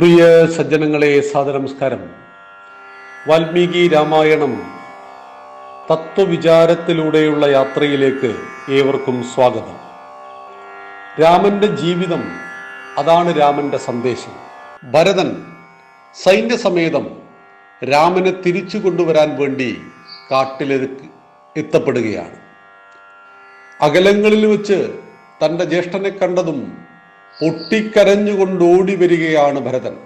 പ്രിയ സജ്ജനങ്ങളെ സാദനമസ്കാരം വാൽമീകി രാമായണം തത്വവിചാരത്തിലൂടെയുള്ള യാത്രയിലേക്ക് ഏവർക്കും സ്വാഗതം. രാമന്റെ ജീവിതം അതാണ് രാമന്റെ സന്ദേശം. ഭരതൻ സൈന്യസമേതം രാമനെ തിരിച്ചു കൊണ്ടുവരാൻ വേണ്ടി കാട്ടിലേക്ക് എത്തപ്പെടുകയാണ്. അകലങ്ങളിൽ വെച്ച് തന്റെ ജ്യേഷ്ഠനെ കണ്ടതും പൊട്ടിക്കരഞ്ഞുകൊണ്ട് ഓടി വരികയാണ് ഭരതൻ.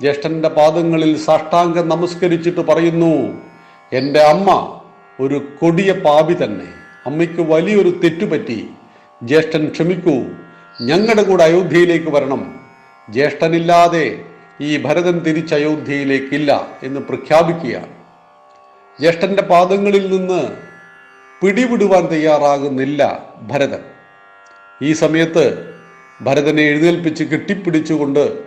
ജ്യേഷ്ഠന്റെ പാദങ്ങളിൽ സാഷ്ടാംഗം നമസ്കരിച്ചിട്ട് പറയുന്നു എന്റെ അമ്മ ഒരു കൊടിയ പാപി തന്നെ. അമ്മയ്ക്ക് വലിയൊരു തെറ്റുപറ്റി. ജ്യേഷ്ഠൻ ക്ഷമിക്കൂ. ഞങ്ങളുടെ കൂടെ അയോധ്യയിലേക്ക് വരണം. ജ്യേഷ്ഠനില്ലാതെ ഈ ഭരതൻ തിരിച്ച് അയോധ്യയിലേക്കില്ല എന്ന് പ്രഖ്യാപിക്കുകയാണ്. ജ്യേഷ്ഠന്റെ പാദങ്ങളിൽ നിന്ന് പിടിവിടുവാൻ തയ്യാറാകുന്നില്ല ഭരതൻ. ഈ സമയത്ത് ഭരതനെ എഴുന്നേൽപ്പിച്ച് കെട്ടിപ്പിടിച്ചുകൊണ്ട്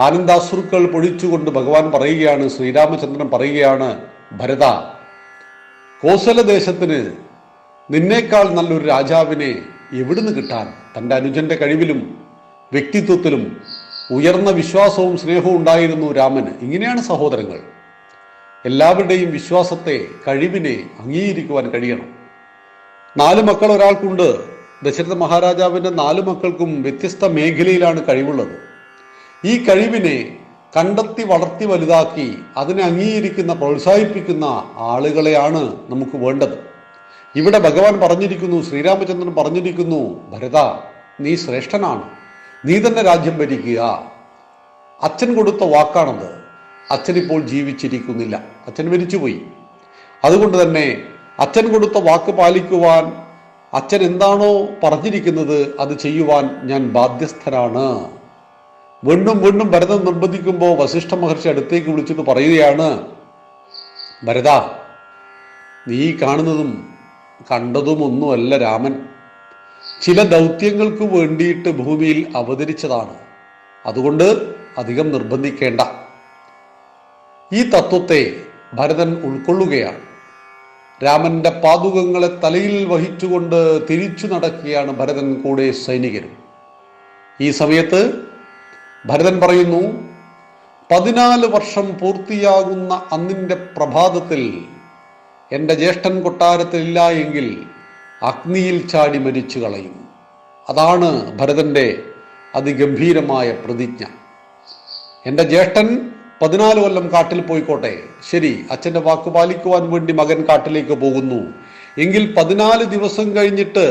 ആനന്ദാശ്രുക്കൾ പൊഴിച്ചുകൊണ്ട് ഭഗവാൻ പറയുകയാണ് ശ്രീരാമചന്ദ്രൻ പറയുകയാണ് ഭരത കോസലദേശത്തിന് നിന്നേക്കാൾ നല്ലൊരു രാജാവിനെ എവിടുന്ന് കിട്ടാൻ? തന്റെ അനുജന്റെ കഴിവിലും വ്യക്തിത്വത്തിലും ഉയർന്ന വിശ്വാസവും സ്നേഹവും ഉണ്ടായിരുന്നു രാമന്. ഇങ്ങനെയാണ് സഹോദരങ്ങൾ. എല്ലാവരുടെയും വിശ്വാസത്തെ കഴിവിനെ അംഗീകരിക്കുവാൻ കഴിയണം. നാല് മക്കൾ ഒരാൾക്കുണ്ട്. ദശരഥ മഹാരാജാവിന്റെ നാല് മക്കൾക്കും വ്യത്യസ്ത മേഖലയിലാണ് കഴിവുള്ളത്. ഈ കഴിവിനെ കണ്ടെത്തി വളർത്തി വലുതാക്കി അതിനെ അംഗീകരിക്കുന്ന പ്രോത്സാഹിപ്പിക്കുന്ന ആളുകളെയാണ് നമുക്ക് വേണ്ടത്. ഇവിടെ ഭഗവാൻ പറഞ്ഞിരിക്കുന്നു ശ്രീരാമചന്ദ്രൻ പറഞ്ഞിരിക്കുന്നു ഭരത നീ ശ്രേഷ്ഠനാണ്. നീ തന്നെ രാജ്യം ഭരിക്കുക. അച്ഛൻ കൊടുത്ത വാക്കാണത്. അച്ഛൻ ഇപ്പോൾ ജീവിച്ചിരിക്കുന്നില്ല. അച്ഛൻ മരിച്ചുപോയി. അതുകൊണ്ട് തന്നെ അച്ഛൻ കൊടുത്ത വാക്ക് പാലിക്കുവാൻ അച്ഛൻ എന്താണോ പറഞ്ഞിരിക്കുന്നത് അത് ചെയ്യുവാൻ ഞാൻ ബാധ്യസ്ഥനാണ്. വീണ്ടും വീണ്ടും ഭരതൻ നിർബന്ധിക്കുമ്പോൾ വസിഷ്ഠ മഹർഷി അടുത്തേക്ക് വിളിച്ചിട്ട് പറയുകയാണ് ഭരത നീ കാണുന്നതും കണ്ടതുമൊന്നുമല്ല രാമൻ. ചില ദൗത്യങ്ങൾക്ക് വേണ്ടിയിട്ട് ഭൂമിയിൽ അവതരിച്ചതാണ്. അതുകൊണ്ട് അധികം നിർബന്ധിക്കേണ്ട. ഈ തത്വത്തെ ഭരതൻ ഉൾക്കൊള്ളുകയാണ്. രാമന്റെ പാതുകങ്ങളെ തലയിൽ വഹിച്ചുകൊണ്ട് തിരിച്ചു നടക്കുകയാണ് ഭരതൻ കൂടെ സൈനികരും. ഈ സമയത്ത് ഭരതൻ പറയുന്നു പതിനാല് വർഷം പൂർത്തിയാകുന്ന അന്നിന്റെ പ്രഭാതത്തിൽ എന്റെ ജ്യേഷ്ഠൻ കൊട്ടാരത്തിലില്ല എങ്കിൽ അഗ്നിയിൽ ചാടി മരിച്ചു കളയും. അതാണ് ഭരതന്റെ അതിഗംഭീരമായ പ്രതിജ്ഞ. എന്റെ ജ്യേഷ്ഠൻ പതിനാല് കൊല്ലം കാട്ടിൽ പോയിക്കോട്ടെ. ശരി അച്ഛന്റെ വാക്ക് പാലിക്കുവാൻ വേണ്ടി മകൻ കാട്ടിലേക്ക് പോകുന്നു. എങ്കിൽ പതിനാല് ദിവസം കഴിഞ്ഞിട്ട്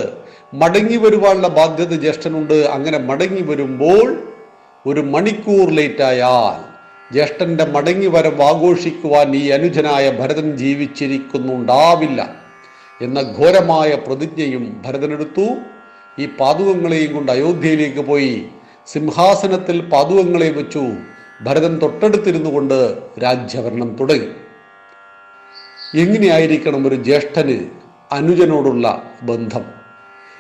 മടങ്ങി വരുവാനുള്ള ബാധ്യത ജ്യേഷ്ഠനുണ്ട്. അങ്ങനെ മടങ്ങി വരുമ്പോൾ ഒരു മണിക്കൂർ ലേറ്റായാൽ ജ്യേഷ്ഠന്റെ മടങ്ങി വരവ് ആഘോഷിക്കുവാൻ ഈ അനുജനായ ഭരതൻ ജീവിച്ചിരിക്കുന്നുണ്ടാവില്ല എന്ന ഘോരമായ പ്രതിജ്ഞയും ഭരതനെടുത്തു ഈ പാതുകങ്ങളെയും കൊണ്ട് അയോധ്യയിലേക്ക് പോയി. സിംഹാസനത്തിൽ പാതുകങ്ങളെ വെച്ചു. ഭരതൻ തൊട്ടടുത്തിരുന്നു കൊണ്ട് രാജ്യഭരണം തുടങ്ങി. എങ്ങനെയായിരിക്കണം ഒരു ജ്യേഷ്ഠന് അനുജനോടുള്ള ബന്ധം?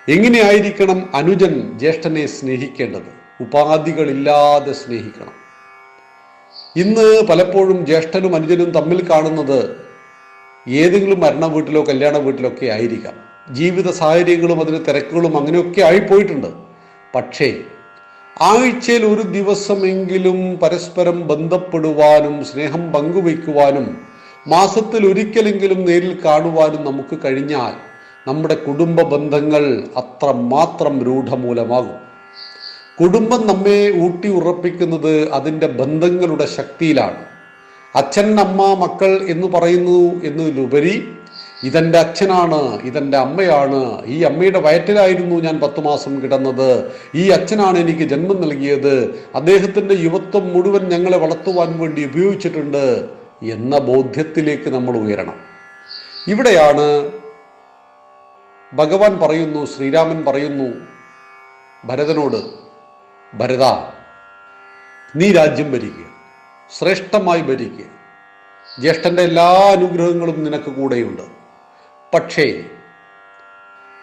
എങ്ങനെയായിരിക്കണം അനുജൻ ജ്യേഷ്ഠനെ സ്നേഹിക്കേണ്ടത്? ഉപാധികളില്ലാതെ സ്നേഹിക്കണം. ഇന്ന് പലപ്പോഴും ജ്യേഷ്ഠനും അനുജനും തമ്മിൽ കാണുന്നത് ഏതെങ്കിലും മരണ വീട്ടിലോ കല്യാണ വീട്ടിലോ ഒക്കെ ആയിരിക്കാം. ജീവിത സാഹചര്യങ്ങളും അതിന് തിരക്കുകളും അങ്ങനെയൊക്കെ ആയിപ്പോയിട്ടുണ്ട്. പക്ഷേ ആഴ്ചയിൽ ഒരു ദിവസമെങ്കിലും പരസ്പരം ബന്ധപ്പെടുവാനും സ്നേഹം പങ്കുവയ്ക്കുവാനും മാസത്തിൽ ഒരിക്കലെങ്കിലും നേരിൽ കാണുവാനും നമുക്ക് കഴിഞ്ഞാൽ നമ്മുടെ കുടുംബ ബന്ധങ്ങൾ അത്രമാത്രം രൂഢമൂലമാകും. കുടുംബം നമ്മെ ഊട്ടി ഉറപ്പിക്കുന്നത് അതിന്റെ ബന്ധങ്ങളുടെ ശക്തിയിലാണ്. അച്ഛൻ അമ്മ മക്കൾ എന്ന് പറയുന്നു എന്നതിലുപരി ഇതെന്റെ അച്ഛനാണ് ഇതെന്റെ അമ്മയാണ്. ഈ അമ്മയുടെ വയറ്റിലായിരുന്നു ഞാൻ പത്തു മാസം കിടന്നത്. ഈ അച്ഛനാണ് എനിക്ക് ജന്മം നൽകിയത്. അദ്ദേഹത്തിന്റെ യുവത്വം മുഴുവൻ ഞങ്ങളെ വളർത്തുവാൻ വേണ്ടി ഉപയോഗിച്ചിട്ടുണ്ട് എന്ന ബോധ്യത്തിലേക്ക് നമ്മൾ ഉയരണം. ഇവിടെയാണ് ഭഗവാൻ പറയുന്നു ശ്രീരാമൻ പറയുന്നു ഭരതനോട് ഭരത നീ രാജ്യം ഭരിക്കുക ശ്രേഷ്ഠമായി ഭരിക്കുക. ജ്യേഷ്ഠന്റെ എല്ലാ അനുഗ്രഹങ്ങളും നിനക്ക് കൂടെയുണ്ട്. പക്ഷേ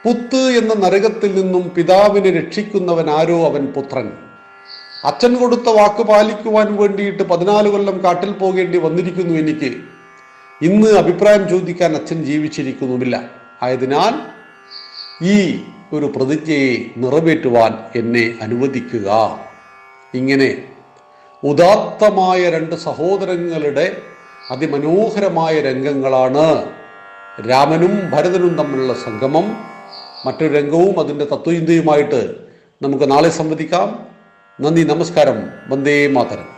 പുത്ത് എന്ന നരകത്തിൽ നിന്നും പിതാവിനെ രക്ഷിക്കുന്നവൻ ആരോ അവൻ പുത്രൻ. അച്ഛൻ കൊടുത്ത വാക്ക് പാലിക്കുവാൻ വേണ്ടിയിട്ട് പതിനാല് കൊല്ലം കാട്ടിൽ പോകേണ്ടി വന്നിരിക്കുന്നു എനിക്ക്. ഇന്ന് അഭിപ്രായം ചോദിക്കാൻ അച്ഛൻ ജീവിച്ചിരിക്കുന്നുമില്ല. ആയതിനാൽ ഈ ഒരു പ്രതിജ്ഞയെ നിറവേറ്റുവാൻ എന്നെ അനുവദിക്കുക. ഇങ്ങനെ ഉദാത്തമായ രണ്ട് സഹോദരങ്ങളുടെ അതിമനോഹരമായ രംഗങ്ങളാണ് രാമനും ഭരതനും തമ്മിലുള്ള സംഗമം മറ്റൊരു രംഗവും അതിന്റെ തത്വചിന്തയുമായിട്ട് നമുക്ക് നാളെ സംവദിക്കാം. നന്ദി നമസ്കാരം. വന്ദേ മാതരം.